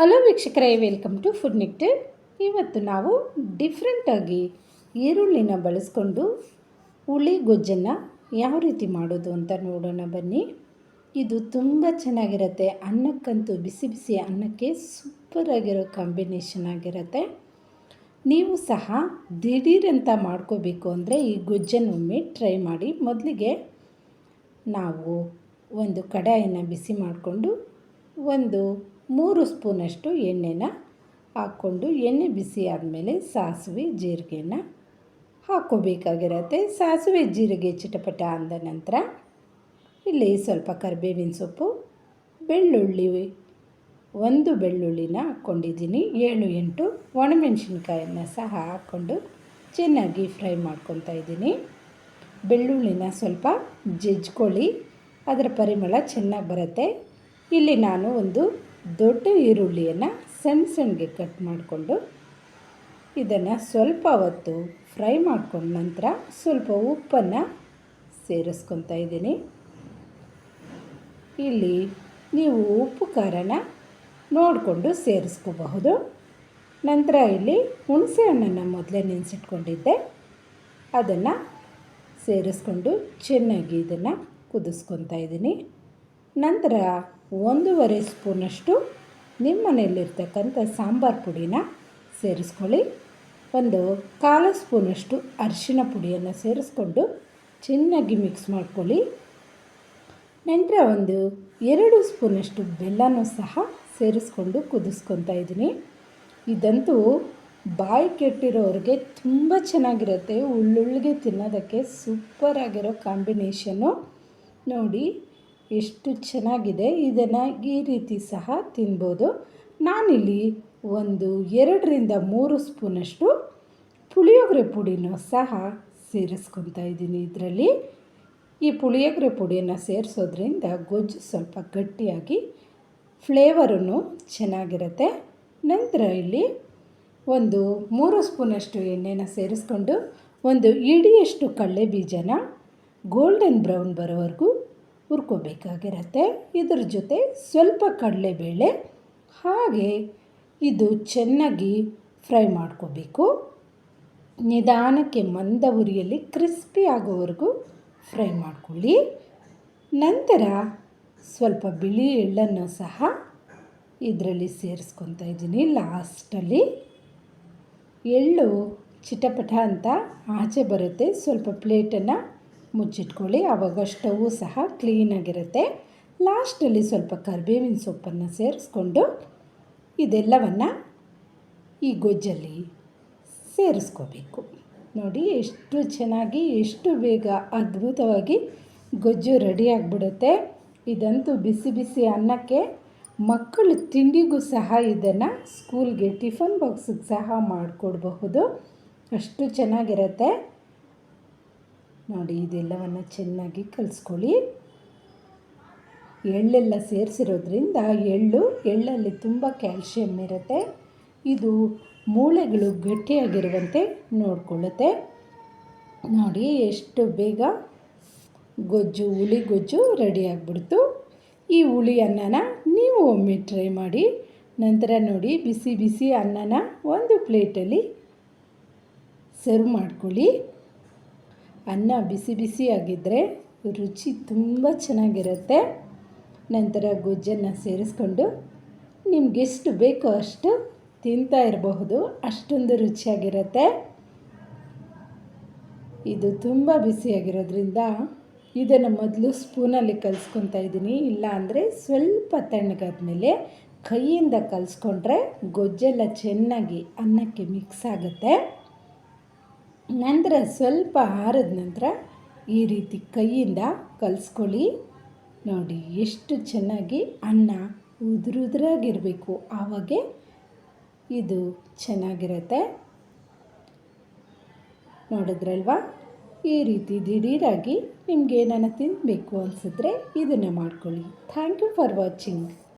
Hello ವೀಕ್ಷಕರೇ welcome to food nectar ಇವತ್ತು ನಾವು ಡಿಫ್ರೆಂಟಾಗಿ ಈರುಳ್ಳಿನ ಬಳಸ್ಕೊಂಡು ಹುಳಿ ಗೊಜ್ಜನ್ನು ಯಾವ ರೀತಿ ಮಾಡೋದು ಅಂತ ನೋಡೋಣ ಬನ್ನಿ. ಇದು ತುಂಬ ಚೆನ್ನಾಗಿರುತ್ತೆ. ಅನ್ನಕ್ಕಂತೂ ಬಿಸಿ ಬಿಸಿ ಅನ್ನಕ್ಕೆ ಸೂಪರಾಗಿರೋ ಕಾಂಬಿನೇಷನ್ ಆಗಿರುತ್ತೆ. ನೀವು ಸಹ ದಿಢೀರಂತ ಮಾಡ್ಕೋಬೇಕು ಅಂದರೆ ಈ ಗೊಜ್ಜನ್ನು ಒಮ್ಮೆ ಟ್ರೈ ಮಾಡಿ. ಮೊದಲಿಗೆ ನಾವು ಒಂದು ಕಡಾಯನ್ನು ಬಿಸಿ ಮಾಡಿಕೊಂಡು ಒಂದು ಮೂರು ಸ್ಪೂನಷ್ಟು ಎಣ್ಣೆನ ಹಾಕ್ಕೊಂಡು ಎಣ್ಣೆ ಬಿಸಿ ಆದಮೇಲೆ ಸಾಸಿವೆ ಜೀರಿಗೆನ ಹಾಕ್ಕೋಬೇಕಾಗಿರತ್ತೆ. ಸಾಸಿವೆ ಜೀರಿಗೆ ಚಿಟಪಟ ಅಂದ ನಂತರ ಇಲ್ಲಿ ಸ್ವಲ್ಪ ಕರಿಬೇವಿನ ಸೊಪ್ಪು, ಬೆಳ್ಳುಳ್ಳಿ, ಒಂದು ಬೆಳ್ಳುಳ್ಳಿನ ಹಾಕ್ಕೊಂಡಿದ್ದೀನಿ. ಏಳು ಎಂಟು ಒಣಮೆಣಸಿನ್ಕಾಯನ್ನು ಸಹ ಹಾಕ್ಕೊಂಡು ಚೆನ್ನಾಗಿ ಫ್ರೈ ಮಾಡ್ಕೊತಾ ಇದ್ದೀನಿ. ಬೆಳ್ಳುಳ್ಳಿನ ಸ್ವಲ್ಪ ಜಜ್ಕೊಳ್ಳಿ, ಅದರ ಪರಿಮಳ ಚೆನ್ನಾಗಿ ಬರುತ್ತೆ. ಇಲ್ಲಿ ನಾನು ಒಂದು ದೊಡ್ಡ ಈರುಳ್ಳಿಯನ್ನು ಸಣ್ಣ ಸಣ್ಣಗೆ ಕಟ್ ಮಾಡಿಕೊಂಡು ಇದನ್ನು ಸ್ವಲ್ಪ ಹೊತ್ತು ಫ್ರೈ ಮಾಡ್ಕೊಂಡ ನಂತರ ಸ್ವಲ್ಪ ಉಪ್ಪನ್ನು ಸೇರಿಸ್ಕೊತಾ ಇದ್ದೀನಿ. ಇಲ್ಲಿ ನೀವು ಉಪ್ಪು ಖಾರನ ನೋಡಿಕೊಂಡು ಸೇರಿಸ್ಕೋಬಹುದು. ನಂತರ ಇಲ್ಲಿ ಹುಣಸೆ ಹಣ್ಣನ್ನು ಮೊದಲೇ ನೆನೆಸಿಟ್ಕೊಂಡಿದ್ದೆ. ಅದನ್ನು ಸೇರಿಸ್ಕೊಂಡು ಚೆನ್ನಾಗಿ ಇದನ್ನು ಕುದಿಸ್ಕೊತಾ ಇದ್ದೀನಿ. ನಂತರ ಒಂದೂವರೆ ಸ್ಪೂನಷ್ಟು ನಿಮ್ಮ ಮನೆಯಲ್ಲಿರ್ತಕ್ಕಂಥ ಸಾಂಬಾರು ಪುಡಿನ ಸೇರಿಸ್ಕೊಳ್ಳಿ. ಒಂದು ಕಾಲು ಸ್ಪೂನಷ್ಟು ಅರಿಶಿನ ಪುಡಿಯನ್ನು ಸೇರಿಸ್ಕೊಂಡು ಚೆನ್ನಾಗಿ ಮಿಕ್ಸ್ ಮಾಡ್ಕೊಳ್ಳಿ. ನಂತರ ಒಂದು ಎರಡು ಸ್ಪೂನಷ್ಟು ಬೆಲ್ಲನೂ ಸಹ ಸೇರಿಸ್ಕೊಂಡು ಕುದಿಸ್ಕೊತಾ ಇದ್ದೀನಿ. ಇದಂತೂ ಬಾಯಿ ಕೆಟ್ಟಿರೋರಿಗೆ ತುಂಬ ಚೆನ್ನಾಗಿರುತ್ತೆ ಉಳ್ಳುಳ್ಳಿಗೆ ತಿನ್ನೋದಕ್ಕೆ ಸೂಪರಾಗಿರೋ ಕಾಂಬಿನೇಷನ್ನು ನೋಡಿ. ಎಷ್ಟು ಚೆನ್ನಾಗಿದೆ, ಇದನ್ನು ಈ ರೀತಿ ಸಹ ತಿನ್ಬೋದು. ನಾನಿಲ್ಲಿ ಒಂದು ಎರಡರಿಂದ ಮೂರು ಸ್ಪೂನಷ್ಟು ಪುಳಿಯೋಗರೆ ಪುಡಿನೂ ಸಹ ಸೇರಿಸ್ಕೊತಾ ಇದ್ದೀನಿ ಇದರಲ್ಲಿ. ಈ ಪುಳಿಯೋಗರೆ ಪುಡಿಯನ್ನು ಸೇರಿಸೋದ್ರಿಂದ ಗೊಜ್ಜು ಸ್ವಲ್ಪ ಗಟ್ಟಿಯಾಗಿ ಫ್ಲೇವರೂ ಚೆನ್ನಾಗಿರುತ್ತೆ. ನಂತರ ಇಲ್ಲಿ ಒಂದು ಮೂರು ಸ್ಪೂನಷ್ಟು ಎಣ್ಣೆನ ಸೇರಿಸ್ಕೊಂಡು ಒಂದು ಇಡಿಯಷ್ಟು ಕಡಲೆ ಬೀಜನ ಗೋಲ್ಡನ್ ಬ್ರೌನ್ ಬರೋವರೆಗೂ ಹುರ್ಕೋಬೇಕಾಗಿರತ್ತೆ. ಇದ್ರ ಜೊತೆ ಸ್ವಲ್ಪ ಕಡಲೆಬೇಳೆ ಹಾಗೆ ಇದು ಚೆನ್ನಾಗಿ ಫ್ರೈ ಮಾಡ್ಕೋಬೇಕು. ನಿಧಾನಕ್ಕೆ ಮಂದ ಉರಿಯಲ್ಲಿ ಕ್ರಿಸ್ಪಿ ಆಗೋವರೆಗೂ ಫ್ರೈ ಮಾಡ್ಕೊಳ್ಳಿ. ನಂತರ ಸ್ವಲ್ಪ ಬಿಳಿ ಎಳ್ಳನ್ನು ಸಹ ಇದರಲ್ಲಿ ಸೇರಿಸ್ಕೊತಾ ಇದ್ದೀನಿ ಲಾಸ್ಟಲ್ಲಿ. ಎಳ್ಳು ಚಿಟಪಟ ಅಂತ ಆಚೆ ಬರುತ್ತೆ. ಸ್ವಲ್ಪ ಪ್ಲೇಟನ್ನು ಮುಚ್ಚಿಟ್ಕೊಳ್ಳಿ. ಆವಾಗ ಸ್ಟವ್ ಸಹ ಕ್ಲೀನಾಗಿರುತ್ತೆ. ಲಾಸ್ಟಲ್ಲಿ ಸ್ವಲ್ಪ ಕರಿಬೇವಿನ ಸೊಪ್ಪನ್ನು ಸೇರಿಸ್ಕೊಂಡು ಇದೆಲ್ಲವನ್ನು ಈ ಗೊಜ್ಜಲ್ಲಿ ಸೇರಿಸ್ಕೋಬೇಕು. ನೋಡಿ, ಎಷ್ಟು ಚೆನ್ನಾಗಿ, ಎಷ್ಟು ಬೇಗ ಅದ್ಭುತವಾಗಿ ಗೊಜ್ಜು ರೆಡಿ ಆಗಿಬಿಡುತ್ತೆ. ಇದಂತೂ ಬಿಸಿ ಬಿಸಿ ಅನ್ನಕ್ಕೆ ಮಕ್ಕಳು ತಿಂಡಿಗೂ ಸಹ ಇದನ್ನು ಸ್ಕೂಲ್ಗೆ ಟಿಫನ್ ಬಾಕ್ಸಿಗೆ ಸಹ ಮಾಡಿಕೊಡ್ಬಹುದು. ಅಷ್ಟು ಚೆನ್ನಾಗಿರುತ್ತೆ. ನೋಡಿ, ಇದೆಲ್ಲವನ್ನು ಚೆನ್ನಾಗಿ ಕಲಿಸ್ಕೊಳ್ಳಿ. ಎಳ್ಳೆಲ್ಲ ಸೇರಿಸಿರೋದ್ರಿಂದ ಎಳ್ಳು, ಎಳ್ಳಲ್ಲಿ ತುಂಬ ಕ್ಯಾಲ್ಶಿಯಂ ಇರುತ್ತೆ. ಇದು ಮೂಳೆಗಳು ಗಟ್ಟಿಯಾಗಿರುವಂತೆ ನೋಡಿಕೊಳ್ಳುತ್ತೆ. ನೋಡಿ, ಎಷ್ಟು ಬೇಗ ಗೊಜ್ಜು, ಹುಳಿ ಗೊಜ್ಜು ರೆಡಿ ಆಗಿಬಿಡ್ತು. ಈ ಹುಳಿ ಅನ್ನನ ನೀವು ಒಮ್ಮೆ ಟ್ರೈ ಮಾಡಿ. ನಂತರ ನೋಡಿ, ಬಿಸಿ ಬಿಸಿ ಅನ್ನನ ಒಂದು ಪ್ಲೇಟಲ್ಲಿ ಸರ್ವ್ ಮಾಡ್ಕೊಳ್ಳಿ. ಅನ್ನ ಬಿಸಿ ಬಿಸಿಯಾಗಿದ್ದರೆ ರುಚಿ ತುಂಬ ಚೆನ್ನಾಗಿರುತ್ತೆ. ನಂತರ ಗೊಜ್ಜನ್ನು ಸೇರಿಸ್ಕೊಂಡು ನಿಮಗೆಷ್ಟು ಬೇಕೋ ಅಷ್ಟು ತಿಂತಾ ಇರಬಹುದು. ಅಷ್ಟೊಂದು ರುಚಿಯಾಗಿರುತ್ತೆ. ಇದು ತುಂಬ ಬಿಸಿಯಾಗಿರೋದ್ರಿಂದ ಇದನ್ನು ಮೊದಲು ಸ್ಪೂನಲ್ಲಿ ಕಲಿಸ್ಕೊತಾ ಇದ್ದೀನಿ. ಇಲ್ಲ ಅಂದರೆ ಸ್ವಲ್ಪ ತಣ್ಣಗಾದ್ಮೇಲೆ ಕೈಯಿಂದ ಕಲಿಸ್ಕೊಂಡ್ರೆ ಗೊಜ್ಜೆಲ್ಲ ಚೆನ್ನಾಗಿ ಅನ್ನಕ್ಕೆ ಮಿಕ್ಸ್ ಆಗುತ್ತೆ. ನಂತರ ಸ್ವಲ್ಪ ಆರಿದ ನಂತರ ಈ ರೀತಿ ಕೈಯಿಂದ ಕಲಿಸ್ಕೊಳ್ಳಿ. ನೋಡಿ, ಎಷ್ಟು ಚೆನ್ನಾಗಿ ಅನ್ನ ಉದುರುದ್ರಾಗಿರಬೇಕು. ಆವಾಗೆ ಇದು ಚೆನ್ನಾಗಿರುತ್ತೆ. ನೋಡಿದ್ರಲ್ವಾ? ಈ ರೀತಿ ದಿಢೀರಾಗಿ ನಿಮಗೆ ಏನಾನ ತಿನ್ನಬೇಕು ಅನಿಸಿದ್ರೆ ಇದನ್ನು ಮಾಡ್ಕೊಳ್ಳಿ. Thank you for watching